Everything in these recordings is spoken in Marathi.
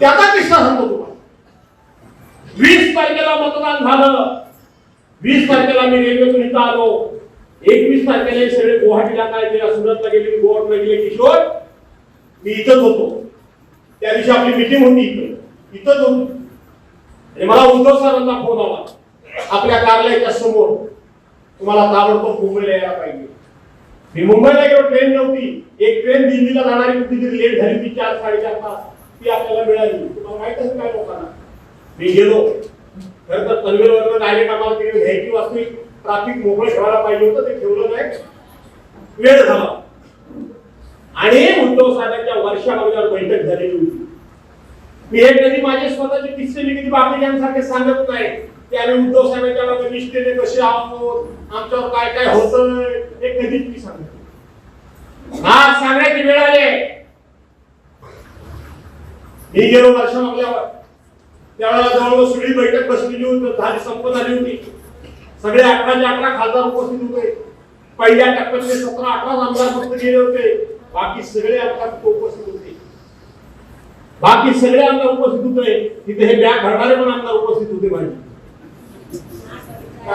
त्याचा किस्सा सांगतो तुम्हाला. वीस तारखेला मतदान झालं. वीस तारखेला मी रेल्वेतून इथं आलो. एकवीस तारखेला सगळे गुवाहाटीला काय गेला सुरतला गेले मी गोवाटला गेले किशोर. मी इथंच होतो. त्या दिवशी आपली मिटिंग होती इथं. इथंच होतो. आणि मला उद्धव साहेबांचा फोन आला. आपल्या कार्यालयाच्या समोर. तुम्हाला ताबडतोब मुंबईला यायला पाहिजे. मी मुंबईला गेलो ट्रेन नव्हती. एक ट्रेन दिल्लीला जाणारी होती ती लेट झाली ती चार साडेचार तास. ती आपल्याला मिळाली. तुम्हाला माहीत असेल काय लोकांना? मी गेलो. खरं तर पनवेलवरनं डायरेक्ट आम्हाला तिकडे घ्यायची वास्तविक ट्राफिक मोकळं ठेवायला पाहिजे होतं ते ठेवलं नाही. वेळ झाला. आणि उद्धव साहेबांच्या वर्षामध्ये बैठक झालेली होती. मी हे कधी माझे स्वतःचे किस्से मी कधी बाकीच्यांसारखे सांगत नाही. की आम्ही उद्धव साहेबांच्या मागे निष्ठेने कसे आहोत आमच्यावर काय काय होत हे कधीच मी सांगत हा सांगण्याची वेळ आली मी गेलो वर्षा आपल्यावर. त्यावेळेला जवळजवळ सगळी बैठक बसलेली होती झाली संपत झाली होती. सगळे अठराचे अठरा खासदार उपस्थित होते. पहिल्या टप्प्यातले सतरा अठरा आमदार फक्त गेले होते. बाकी सगळे आमदार उपस्थित होते. बाकी सगळे आमदार उपस्थित होते. तिथे हे बॅग भरणारे पण आमदार उपस्थित होते माझे.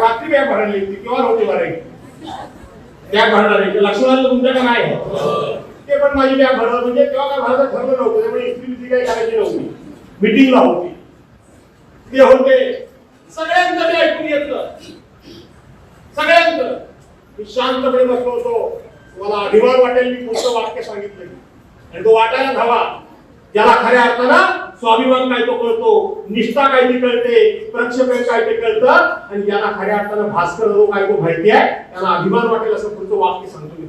रात्री बॅग भरायला होती केव्हा होते. भरायची बॅग भरणारे. लक्षात आलं तुमच्याकडे नाही? ते पण माझी बॅग भरलं. म्हणजे तेव्हा काय भरायचं ठरलं नव्हतं. त्यामुळे इस्त्री बिस्त्री काही करायची नव्हती. मिटिंगला होती. ते होते. सगळ्यांचं मी ऐकून घेतलं. सगळ्यांचं. मी शांतपणे बसलो होतो. मला अभिमान वाटेल मी पुढचं वाक्य सांगितलं. आणि तो वाटायला हवा ज्याला खऱ्या अर्थानं स्वाभिमान काय तो कळतो निष्ठा काय ती कळते प्रक्षेपण काय ते कळतं आणि ज्याला खऱ्या अर्थानं भास्कर जो काय तो माहिती आहे त्याला अभिमान वाटेल असं पुढचं वाक्य सांगतो मी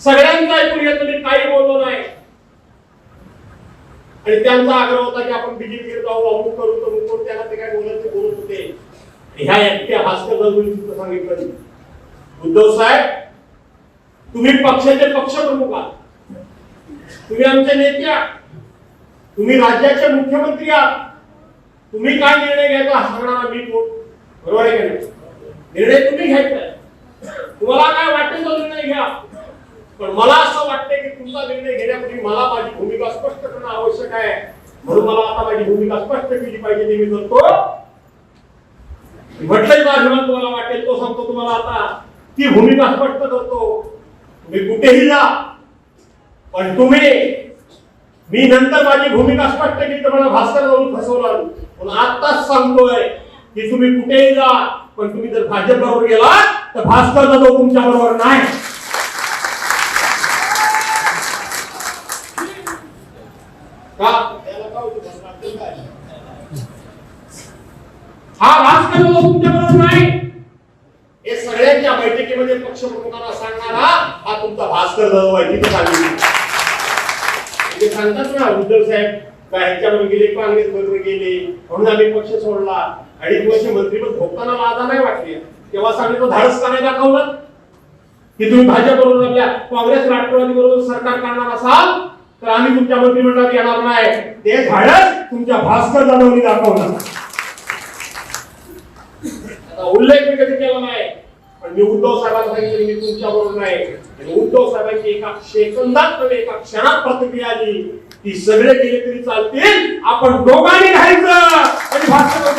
सगळ्यांचं ऐकून घेतलं मी काही बोललो नाही. आणि त्यांचा आग्रह होता की आपण बीजेपीकडे जाऊ अमुक करू तमुक करू त्याला ते काय बोलत ते बोलत होते. ह्या एकट्या भास्कर सांगितलं. उद्धव साहेब तुम्ही पक्षाचे पक्ष प्रमुख आहात. तुम्ही आमचे नेते आहात. तुम्ही राज्याचे मुख्यमंत्री आहात. तुम्ही काय निर्णय घ्यायचा हा सांगणारा मी कोण? बरोबर आहे का निर्णय तुम्ही घ्यायचा तुम्हाला काय वाटेल तो निर्णय घ्या. पण मला असं वाटतंय की तुमचा निर्णय घेण्यापूर्वी मला माझी भूमिका स्पष्ट करणं आवश्यक आहे. म्हणून मला आता माझी भूमिका स्पष्ट केली पाहिजे ते मी करतो म्हटलंय माझ्या तुम्हाला वाटेल तो सांगतो तुम्हाला आता ती भूमिका स्पष्ट करतो. तुम्ही कुठेही जा पण तुम्ही मी नंतर माझी भूमिका स्पष्ट केली तर मला भास्कर जाऊन फसवणार. पण आताच सांगतोय की तुम्ही कुठेही जा पण तुम्ही जर भाजप बरोबर गेला तर भास्कर जाधव तुमच्या बरोबर नाही का त्याला काय होतं? भास्कर काय? हा भास्कर जाधव तुमच्या बरोबर नाही. हे सगळ्यांच्या बैठकीमध्ये पक्षप्रमुखांना सांगणारा हा तुमचा भास्कर जाधव आहे. तिथे सांगितलं सांगतात ना उद्धव साहेब काय ह्याच्यावर गेले काँग्रेस बरोबर गेले म्हणून आम्ही पक्ष सोडला. अडीच वर्ष मंत्रीपद भोगताना लाजा नाही वाटली. तेव्हा सांगितलं धाडस का नाही दाखवलं? की तुम्ही भाजप बरोबर आपल्या काँग्रेस राष्ट्रवादी बरोबर सरकार करणार असाल तर आम्ही तुमच्या मंत्रिमंडळात येणार नाही. ते धाडस तुमच्या भास्कर जाधवनी दाखवलं उल्लेख मी कधी केला नाही पण मी उद्धव साहेबांना सांगितलं मी तुमच्या बरोबर नाही. आणि उद्धव साहेबांची एका सेकंदात एका क्षणात प्रतिक्रिया आली. ती सगळे गेले तरी चालतील. आपण दोघांनी राहायचं. आणि भाजपा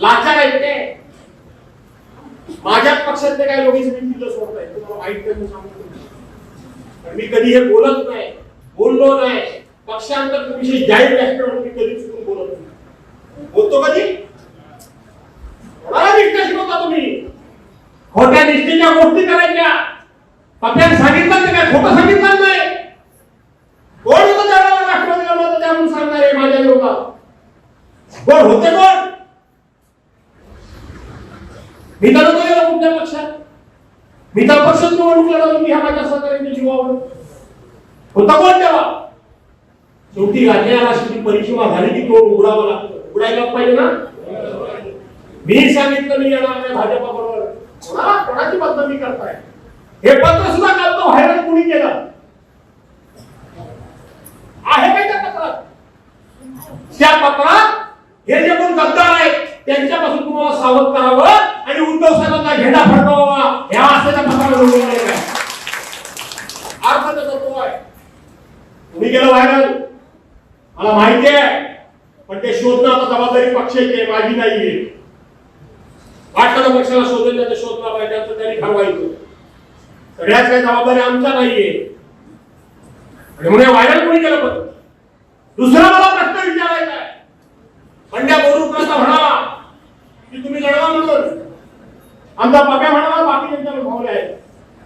लाचार आहेत? ते माझ्याच पक्षातले काही लोक मी. कधी हे बोलत नाही, बोललो नाही. पक्षांतर विषयी जाहीर व्यासपीठावर कधी चुकून बोलत नाही. बोलतो कधी? कोणाला निष्ठा शिकवता तुम्ही? खोट्या गोष्टी करायच्या. सांगितलं काय? खोटं सांगितलं नाही. कोण होतं त्यावेळेला म्हणून सांगणारे माझ्या विरोधात? कोण होते कोण? मी तर तो कुठल्या पक्षात? मी तर पक्ष निवडणूक लढवली मी ह्या माझ्या सहकार्याच्या जीवावर. होता कोण तेव्हा? शेवटी राज्याला शेवटी परिसीमा झाली की तो उघडावा लागतो. उघडायला पाहिजे ना? मी सांगितलं मी येणार नाही भाजपा बरोबर कोणाला? कोणाची बदनामी करताय? हे पत्र सुद्धा काल तो व्हायरल कुणी केलं? आहे काय त्या पत्रात? त्या पत्रात हे जे कोण गद्दार आहेत त्यांच्यापासून तुम्हाला सावध करावं आणि उद्धव साहेबांचा झेंडा फडकावा ह्या असं त्या पत्रामध्ये अर्थ तुम्ही केलं व्हायरल मला माहिती आहे पण ते शोधणं आता जबाबदारी पक्षाची आहे माझी नाहीये वाटलं तर पक्षाला शोधून त्याचं शोधला पाहिजे असं त्यांनी ठरवायचं. सगळ्याच काही जबाबदारी आमच्या नाहीये आणि म्हणून व्हायरल कोणी केलं पण? दुसरा मला प्रश्न विचारायचा आहे. पंड्या बोरुकरांचा म्हणाला की तुम्ही लढवा म्हणून. आमचा पप्या म्हणाला बाकी त्यांच्याकडे भावले आहेत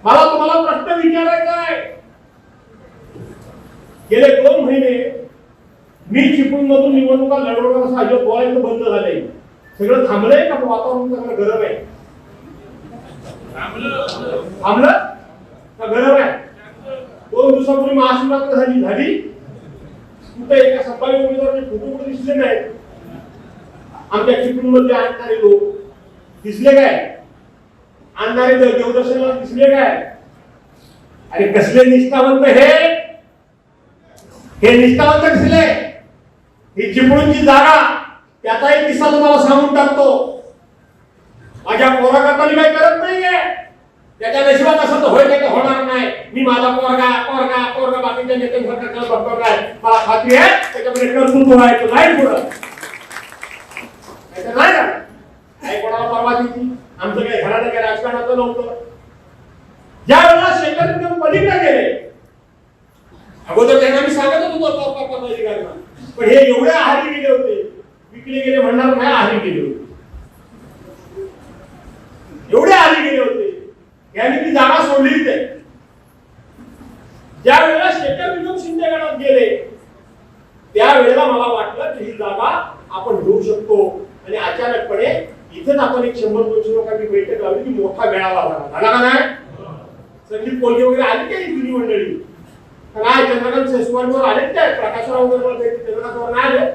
मला तुम्हाला प्रश्न विचारायचा आहे. गेले दोन महिने मी चिपळूण मधून निवडणुका लढवणार असं अजिबात बोलायचं बंद झालंय. सगळं थांबलंय का? वातावरण सगळं गरम आहे. थांबलं? का गरम आहे? दोन दिवसापूर्वी महाशिवरात्र झाली झाली. कुठे एका सफाई उमेदवाराचे फोटो कुठे दिसले नाही आमच्या चिपळूण मधले आणणारे लोक. दिसले काय? आणणारे देवदर्शनाला दिसले काय? अरे कसले निष्ठावंत हे? हे निष्ठावंत दिसले. ही चिपळूणची जागा त्याचा एक किस्सा तुम्हाला सांगून टाकतो. माझ्या पोराकरता मी काही करत नाहीये. त्याच्या नशिबात असं तर होईल का होणार नाही. मी माझा पोरगा पोरगा पोरगा बाकीच्या नेत्यांसारखा करत काय? मला खात्री आहे त्याच्यामध्ये कर्तृत्व आहे तो नाही पुढं. नाही काही कोणाला परवा दिली आमचं काही घराला काही नव्हतं ज्या वेळेला शेखर पलीकडे गेले अगोदर त्यांना मी सांगत होतो अधिकाऱ्यांना पण हे एवढे आहारी गेले होते विकले गेले म्हणणार नाही आहारी गेले होते. एवढे आहारी गेले होते यांनी ती जागा सोडलीच नाही. ज्या वेळेला शेखर निकम शिंदे गणात गेले त्यावेळेला मला वाटलं की ही जागा आपण घेऊ शकतो. आणि अचानकपणे इथेच आपण एक शंभर दोनशे लोकांची बैठक लावली की मोठा मेळावा झाला झाला का नाही? संदीप कोल्हे वगैरे आले काय जुनी मंडळी? नाही? चंद्रकांत सेसवालवर आले काय प्रकाशराव वगैरे भेटले, चंद्रकांतवर नाही आले?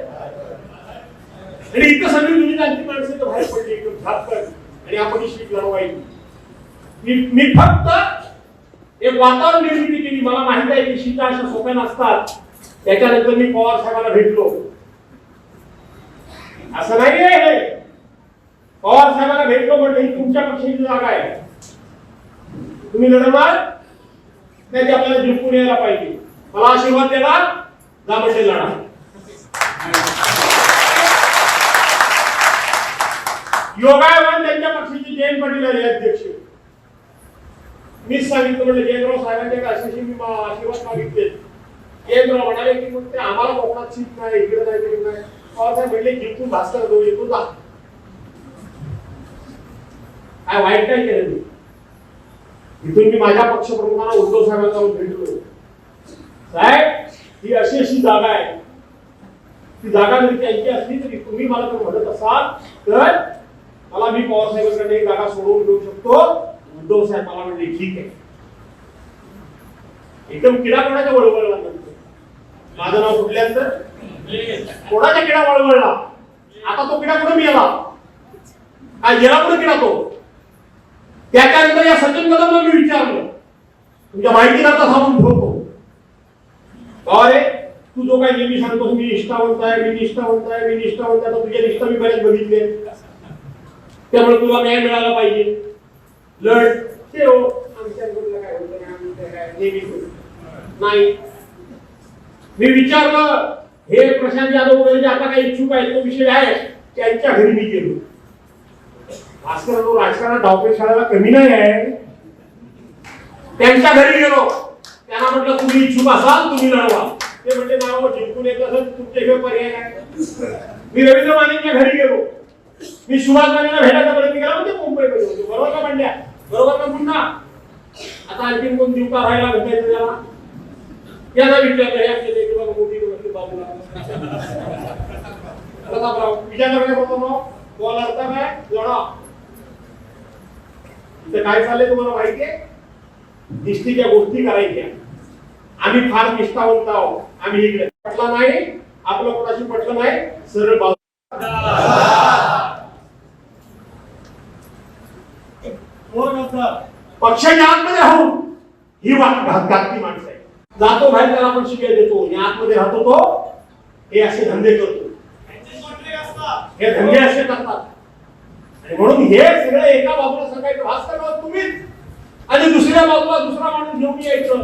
आणि इथं सगळी जुनी जाणती माणसं इथं बाहेर पडली एकदम झापकन आणि आपण ही शीट लढवायची मी मी फक्त एक वातावरण निर्मिती केली. मला माहीत आहे की शीटा अशा सोप्या नसतात. त्याच्यानंतर मी पवार साहेबांना भेटलो. असं नाही आहे पवार साहेबांना भेटलो म्हटलं ही तुमच्या पक्षाची जागा आहे. तुम्ही लढवणार नाही ते आपल्याला जिंकून यायला पाहिजे. मला आशीर्वाद देणार जा म्हणजे लढा योगायोगाने त्यांच्या पक्षाची जयंत पाटील आले अध्यक्ष. मीच सांगितलं म्हणजे जयंतराव साहेबांच्या अशी मी आशीर्वाद मागितले. जयंतराव म्हणाले की मग ते आम्हाला कोकणात सीट नाही इकडे नाही तिकडे नाही. पवार साहेब म्हणले जिंकून भास्कर जाऊ येतो जा. काय वाईट काय केलं मी. इथून मी माझ्या पक्षप्रमुखांना उद्धव साहेबांना जाऊन भेटलो. साहेब ही अशी अशी जागा आहे. ती जागा जरी त्यांची असली तरी तुम्ही मला जर म्हणत असाल तर मला मी पवार साहेबांकडे जागा सोडवून घेऊ शकतो. उद्धव साहेब मला म्हणले ठीक आहे. एकदम किडा कोणाच्या वळवळला माझं नाव सुटल्यानंतर? कोणाच्या किडा वळवळला? आता तो किडा कुठे मिळाला? काय गेला कुठे किडा तो? त्याच्यानंतर या सचिन कदम मी विचारलं. तुमच्या कसा थांबून ठेवतो. अरे तू जो काही नेहमी सांगतोस मी निष्ठावंत आहे मी निष्ठावंत आहे मी निष्ठावंत आहे तुझे तुझ्या निष्ठा मी बऱ्याच बघितले. त्यामुळे तुला न्याय मिळाला पाहिजे. लढ. ते हो आमच्या काय होतं नाही, नाही. मी विचारलं हे प्रशांत यादव वगैरे जे आता काही इच्छुक आहेत तो विषय आहे. त्यांच्या घरी मी गेलो. आजकाल तो राजकारणात धावपे खेळायला कमी नाही आहे त्यांच्या घरी गेलो. त्यांना म्हटलं तुम्ही इच्छुक असाल तुम्ही लढवा. ते म्हणजे नाव हो, जिंकून येत असेल तुमचे हे पर्याय काय मी रवींद्र मानेंच्या घरी गेलो. मी सुभाष मानेला भेटायचा प्रयत्न केला म्हणजे मुंबईमध्ये होतो. बरोबर का म्हणल्या? बरोबर का पुन्हा आता आणखीन कोण दिवका राहायला भेटायचं त्याला? याला विचारलं या केले किंवा मोठी गोष्ट बाबूला प्रतापराव विचारलं काय बोलतो काय लढा. तर काय चाललंय तुम्हाला माहितीये? निष्ठेच्या गोष्टी करायच्या. आम्ही फार निष्ठावंत आहोत. आम्ही इकडे पटला नाही आपलं कोणाशी पटलं नाही? सरळ बाजू पक्षाच्या आतमध्ये राहून ही घातकी माणसं आहे जातो बाहेर त्याला आपण शिकाय देतो. या आतमध्ये राहतो तो. हे असे धंदे करतो. हे धंदे असे करतात. म्हणून हे सगळं एका बाजूला सांगायचं भास्कर तुम्हीच आणि दुसऱ्या बाजूला दुसरा माणूस घेऊन यायचं.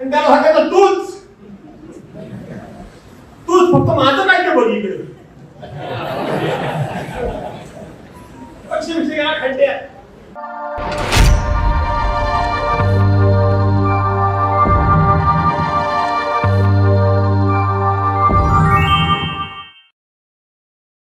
आणि त्याला सांगायचं तूच. तूच फक्त माझं